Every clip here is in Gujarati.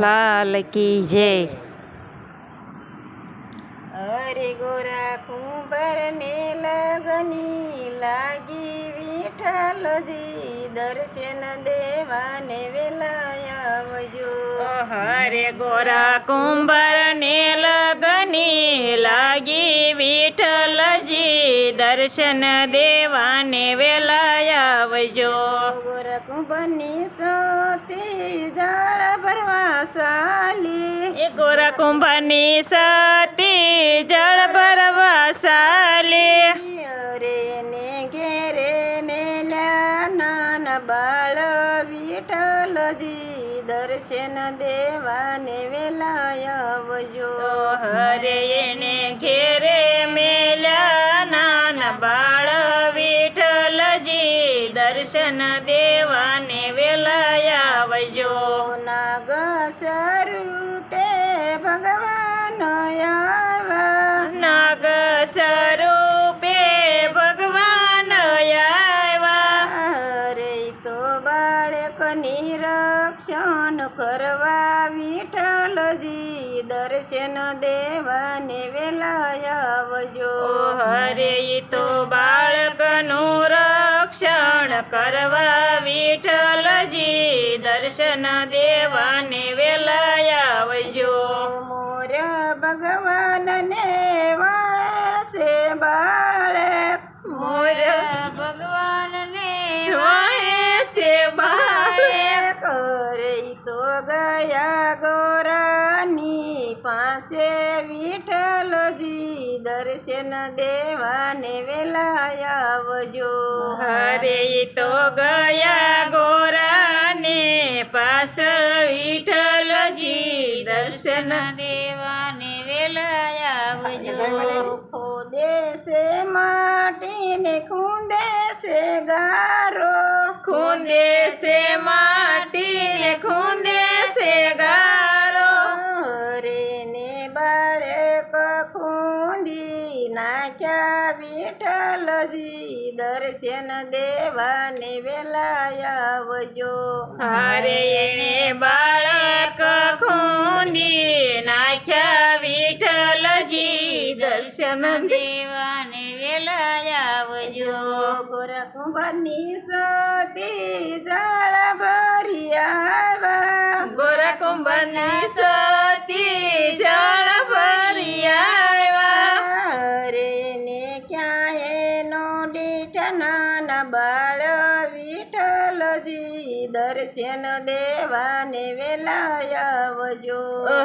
લાલ કી જય. હરે ગોરા કુંભર ને લગની લાગી વિઠ્ઠલજી દર્શન દેવાને વેલાયાવજો હરે ગોરા કુંભર ને લગની લાગી વિઠ્ઠલજી દર્શન દેવાને વેલાય આવજો. ગોરા સતી જળ ભરવા સાલી. એ ગોરા કુંભરની સતી જળ ભરવા સાલી. રે ને ઘેરે મેલ્યા નાન બાળ વિઠલજી દર્શન દેવાને વેલાય આવજો. હરે એને ઘેરે મેલ્યા બાળ વિઠ્ઠલજી દર્શન દેવાને વેલાયા આવજો નાગ સ્વરૂપે ભગવાન આવ્યા નાગ સ્વરૂપે ભગવાન આવ્યા રે તો બાળકની રક્ષણ કરવા વિઠ્ઠલજી દર્શન દેવાને વેલાય આવજો. હરે તો બાળકનું રક્ષણ કરવા વિઠ્ઠલજી દર્શન દેવાને વેલાય વિઠ્ઠલજી દર્શન દેવાને વેલા આવજો. હરે તો ગયા ગોરાને પાસ વિઠ્ઠલજી દર્શન દેવાને વેલાયાવજો આવજો. ખોદે છે માટીને ખૂંદે છે ગારો દર્શન દેવાને વેલાયાવજો હારે એને બાળક ખૂંદી નાખ્યા વિઠ્ઠલજી દર્શન દેવાને વેલાયાવજો ગોરા કુંભારની સતી જળ ભરી આવ્યા ગોરા કુંભની સતી જળ બાળ વિઠ્ઠલજી દર્શન દેવાને વેલાય આવજો.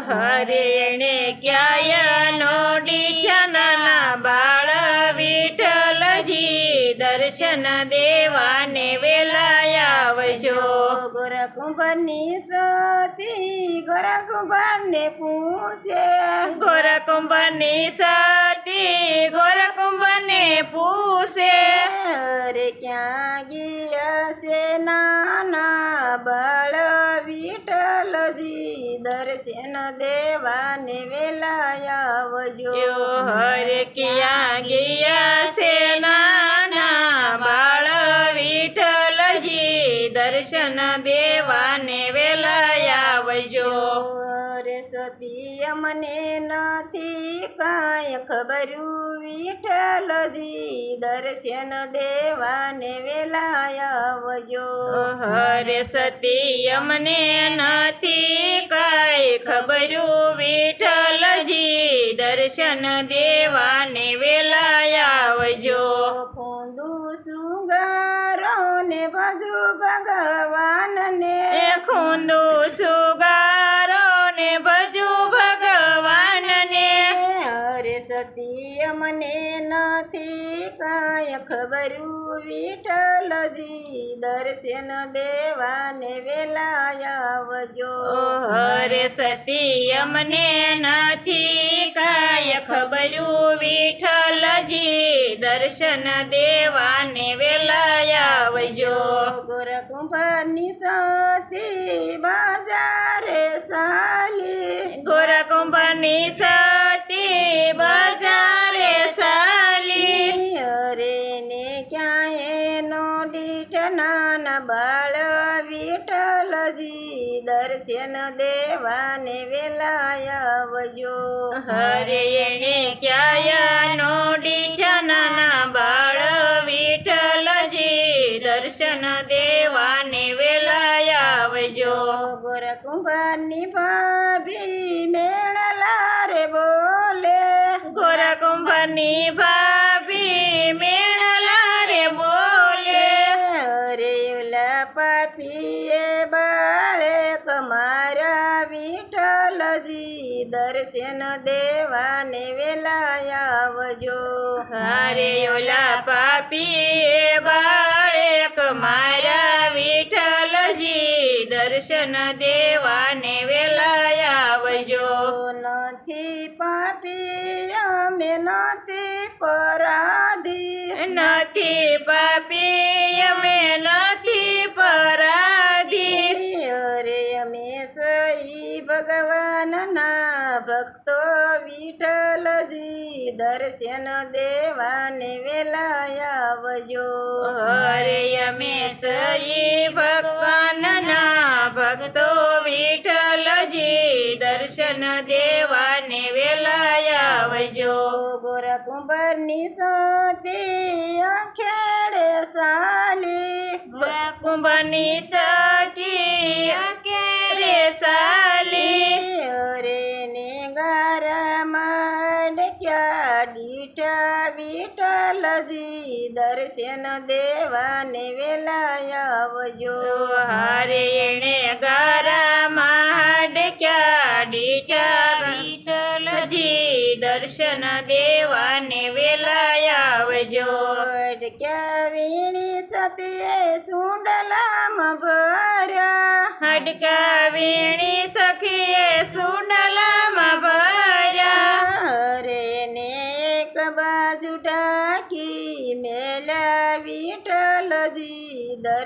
હરે ક્યાય નોડી ચના બાળ વિઠ્ઠલજી દર્શન દેવાને વેલાય આવજો. ગોરા કુંભરની સતી ગોરકુંભને પૂછે. ગોરકુંભની સતી ગોરકુંભને પૂછે. અરે ક્યાં ગયા છે? નાના બાળ વિઠ્ઠલજી દર્શન દેવાને વેલાય આવજો. હરે ક્યાં ગયા છે? નાના બાળ વિઠ્ઠલજી દર્શન દેવાને વેલાય આવજો. સતી મને નથી કાંઈ ખબરું વિઠ્ઠલજી દર્શન દેવાને વેલાય આવજો. હરે સતી અમને નથી કઈ ખબરું વિઠ્ઠલજી દર્શન દેવાને વેલાય નથી કાંઈ ખબરું વિઠ્ઠલજી દર્શન દેવાને વેલાયાવજો હરે સતી અમને નથી કાય ખબરું વિઠ્ઠલજી દર્શન દેવાને વેલાયાવજો ગોરકુંભની સતી બાજારે હરે એને ક્યાય નો દર્શન દેવાને વેલાય આવજો. હારે ઓલા પાપી બાળક મારા વિઠ્ઠલજી દર્શન દેવાને વેલાય આવજો. નથી પાપી અમે નથી પરાધી દર્શન દેવાને વેલાય આવજો. હરે અમે સહી ભગવાનના ભક્તો વિઠ્ઠલજી દર્શન દેવાને વેલાય આવજો. ગોર કુંભરની સતી ખેડે સાલી. ગોરકુંભરની સતી અકેરે સાલી. અરે ને ગારામાં ડક્યા દીઠા દર્શન દેવાને વેલાય આવજો. હારે એણે ગારા માડ ક્યાં વિઠ્ઠલજી દર્શન દેવાને વેલાય આવજો. ડક્યા વીણી સતે સુંડલામ ભર્યા. હડકા વીણી સખીએ સુંડલામાં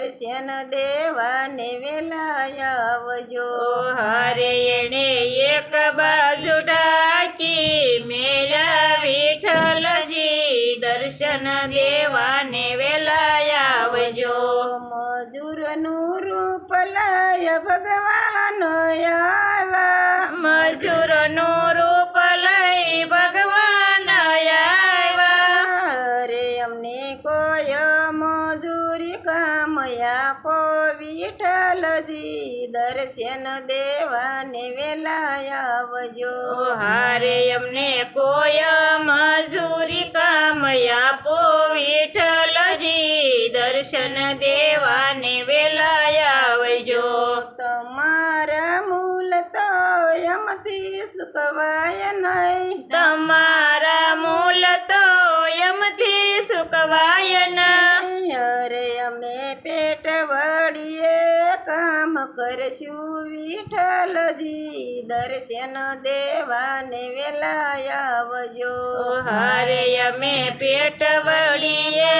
દર્શન દેવાને વેલાય આવજો. હારે એણે એક બાજુ ડાકી મેલા વિઠ્ઠલજી દર્શન દેવાને વેલાયાવજો મજૂરનું રૂપ લાય ભગવાન આવ્યા કામ આપો વિઠ્ઠલજી દર્શન દેવાને વેલાયાવજો હારે અમને કોઈ મજૂરી કામયા આપો વિઠ્ઠલજી દર્શન દેવાને વેલાયાવજો તમારા મૂલ તો યમથી સુકવાય નહીં. તમારા મૂલ તો યમથી સુકવાય ના કરશું વિઠ્ઠલજી. દર્શન દેવાને વેલાય આવજો. હારે અમે પેટ વળીએ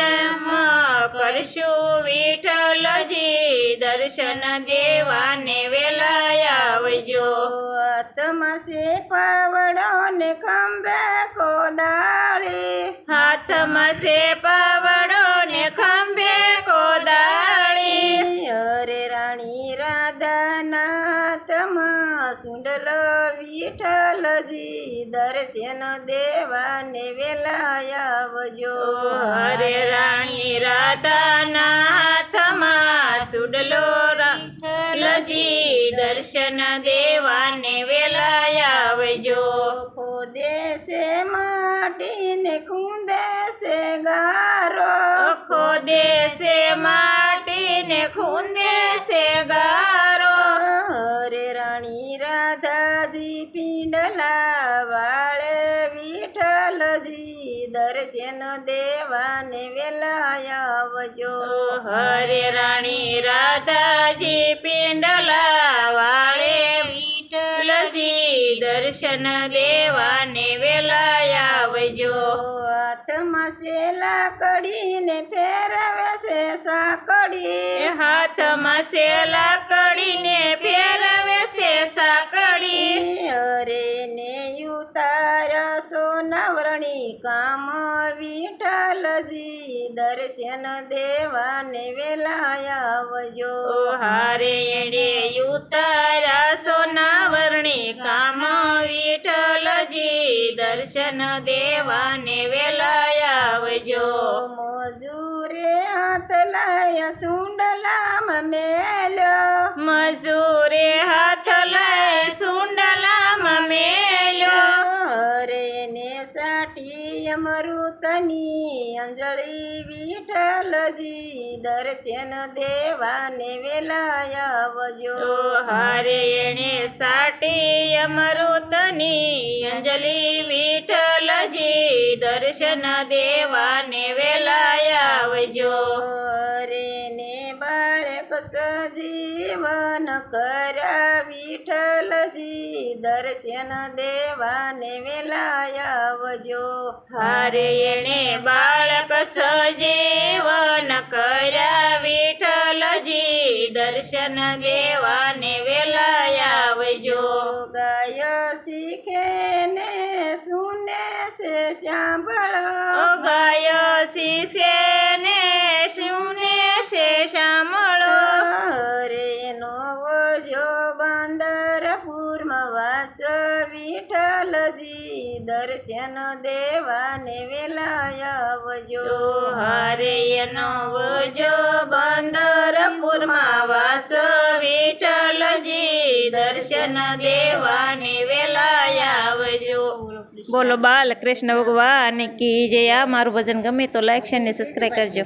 કરશું વિઠ્ઠલજી. દર્શન દેવાને આવજો. આત્મા છે પાવડો ને ખંભે કોદાળી હાથમાં સે પાવડો ને ખંભે સુંડલ વિઠ્ઠલજી દર્શન દેવાને વેલાય આવજો હરે રાણી રાધાનાથમાં સુડલો લજી દર્શન દેવાને વેલાયાવજો ખોદે છે માટીને કુંદે સે ગારો. ખો દેશે માટીને ખૂંદે સે ગારો. દેવાને વેલાય આવજો હરે રાણી રાધાજી પિંડલા વાળે વિઠલસી દર્શન દેવાને વેલાય આવજો હાથમાં સેલા કડીને ફેરવે છે સાકડી. હાથમાં સેલા કડીને ફેરવે છે સાકડી. અરે ને ઉતાર સોનાવરણી કામ વિઠ્ઠલજી. દર્શન દેવાને વેલાય આવજો. ઓ હારે એડે ઉતારા સોના વર્ણી કામ વિઠ્ઠલજી દર્શન દેવાને વેલાય આવજો. મજૂરે હાથ લાયા સુંડલામ મેલ્યો. મજૂરે હાથ લઈ સુંડલામ મેલ્યો. હરે ને સાટી અમૃતની અંજળી વિઠ્ઠલજી દર્શન દેવાને વેલાયાવજો હારે એણે સાટી અમૃતની અંજલિ વિઠ્ઠલજી દર્શન દેવાને વેલાયાવજો હરે ને બાળક સજીવન કર્યા વિઠ્ઠલજી દર્શન દેવાને વેલાયાવજો હારે એણે બાળક સજીવન કર્યા વિઠ્ઠલજી દર્શન દેવાને વેલાયાવજો ગાય શીખે ને સુને સે સાંભળો. ગાય શિશે દર્શન દેવાને વેલાય આવજો. હારે વજો બંદરપુરમાં વાસ વિઠ્ઠલજી દર્શન દેવાને વેલાય આવજો. બોલો બાલ કૃષ્ણ ભગવાન કી જે આ મારું ભજન ગમે તો લાઈક શેર ને સબસ્ક્રાઈબ કરજો.